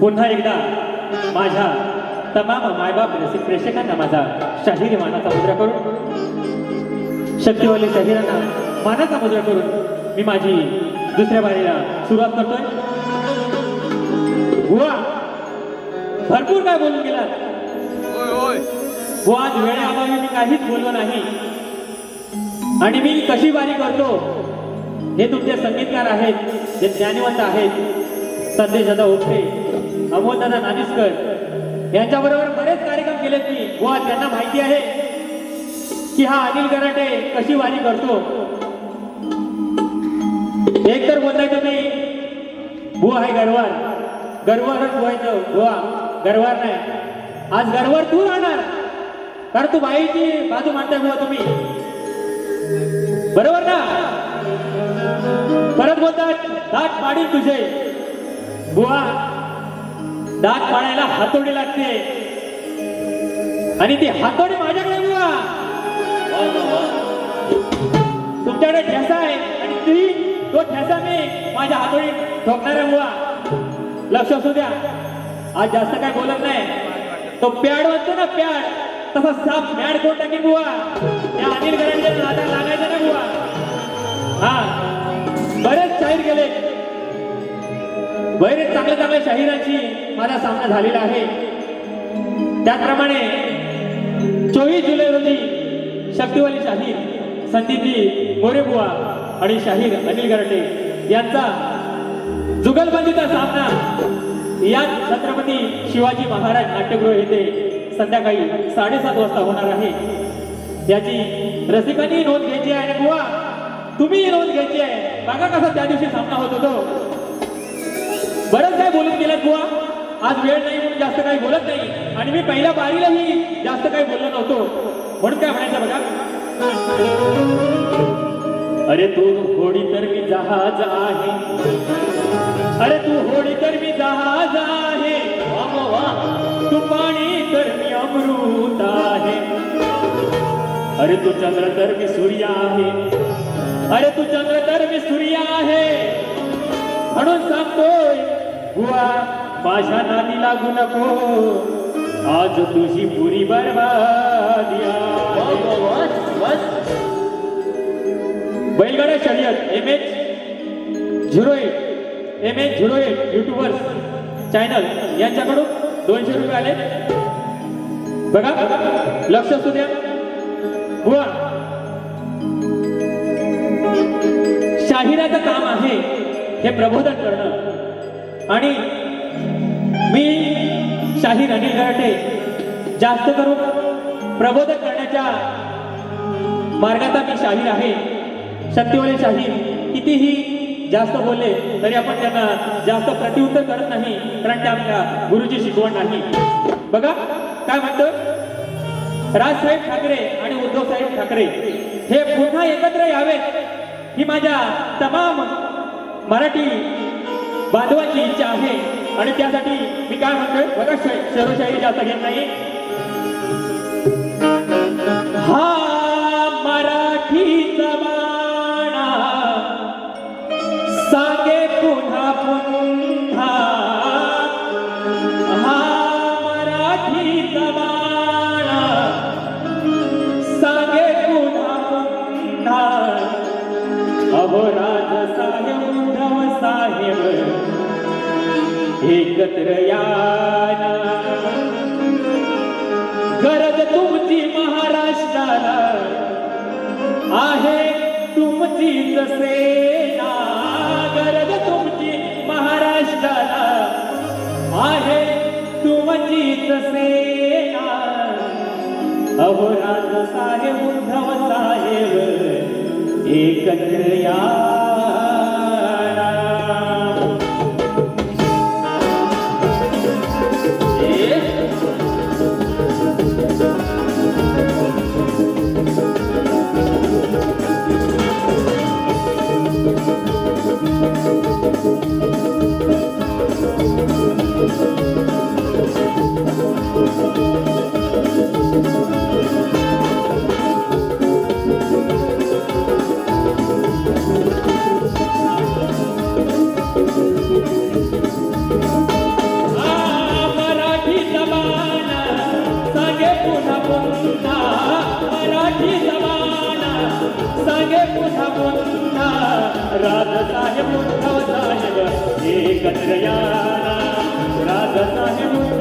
पुन्हा एकदा माझ्या तमाम मायबाप रसिक प्रेक्षकांना माझा शाहिरी मानाचा मुद्रा करून शक्तीवाले शाहिरांना मानाचा मुद्रा करून मी माझी दुसऱ्या बारीला सुरुवात करतोय. बुवा भरपूर काय बोलून गेलात. होय बुवा आज वेळेअभावी मी काहीच बोललो नाही. आणि मी कशी वारी करतो हे तुमचे संगीतकार आहेत जे ज्ञानवंत आहेत संदेश दादा ओपे अमोलदादा नानिसकर यांच्याबरोबर बरेच कार्यक्रम केलेत मी. बुवा त्यांना माहिती आहे की हा अनिल गराटे कशी वारी करतो. एक तर बोलताय तुम्ही बुवा आहे गरवार गरवारच बुवायचं बुवा गरवार नाही. आज गरवार तू राहणार. कारण तू बाईची बाजू मांडताय बुवा तुम्ही. बरोबर ना? परत बोलतात दाट पाडी तुझे. बुवा दात पाडायला हातोडी लागते. आणि ती हातोडी माझ्याकडे बुवा. तुमच्याकडे ठेसा आहे आणि ती तो ठेसा मी माझ्या हातोडी ठोकणार आहे बुवा. लक्ष असू द्या. आज जास्त काय बोलत नाही. तो प्याड म्हणतो ना प्याड. तसा साप मॅड कोण टाकी बुवा? त्या अनिल गरांच्या लागायचं ना बुवा. हा. बरेच शाहीर गेले. बरेच चांगल्या चांगल्या शाहिरांची माझा सामना झालेला आहे. त्याचप्रमाणे चोवीस जुलै रोजी शक्तिवाली शाहीर संदीपजी मोरेबुवा आणि शाहीर अनिल गरटे यांचा जुगलबंदीचा सामना या छत्रपती शिवाजी महाराज नाट्यगृह येथे संध्याकाळी साडेसात वाजता होणार आहे. याची रसिकांनी नोंद घ्यायची आहे बुवा. तुम्ही नोंद घ्यायची आहे. बघा कसा त्या दिवशी सामना होत होतो. बरंच काय बोलून गेलात बुवा. आज वेळ नाही म्हणून जास्त काही बोलत नाही. आणि मी पहिल्या बारीलाही जास्त काही बोललो नव्हतो. म्हणून काय म्हणायचं बघा. अरे तू होडी तर मी जहाज आहे. अरे तू होडी तर मी जहाज आहे. तू पाणी तर मी अमृत आहे. अरे तू चंद्र तर मी सूर्य आहे. अरे तू चंद्र तर मी सूर्य आहे. म्हणून सांगतोय बुवा माझ्या नादी लागू नको। आज तुझी पुरी. बैलगाड्या शर्यत M H zero eight M H zero eight YouTuber channel यांच्याकडून दोनशे रुपये आले. बघा लक्ष असू द्या. बुवा शाहिराचं काम आहे हे प्रबोधन करणं. आणि मी शाहीर अनिल गराटे जास्त करून प्रबोधन करण्याच्या मार्गाचा मी शाहीर आहे. शक्तीवाले शाहीर कितीही जास्त बोलले तरी आपण त्यांना जास्त प्रतिउत्तर करत नाही कारण ते आपल्या गुरुची शिकवण नाही. बघा काय म्हणतो? राजसाहेब ठाकरे आणि उद्धव साहेब ठाकरे हे पुन्हा एकत्र यावेत. ही माझ्या तमाम मराठी बांधवांची इच्छा आहे. आणि त्यासाठी मी काय म्हणतोय? बघा शरोशाही जास्त घेत नाही. हा मराठी जमाना सांगे पुन्हा पुन्हा. हा मराठी जमाना सांगे पुन्हा पुन्हा. अहो राज साहेब साहेब एकत्र याना गरज तुमची महाराष्ट्राला आहे तुमची जसे गरज तुमची महाराष्ट्राला आहे तुमची जसे अहो राज साहेब उद्धव साहेब एकत्र या. पुन्हा पुन्हा मराठी जमाना सांगे पुन्हा पुन्हा राजसाहेब उद्धव साहेब एकत्र याना राजसाहेब साहेब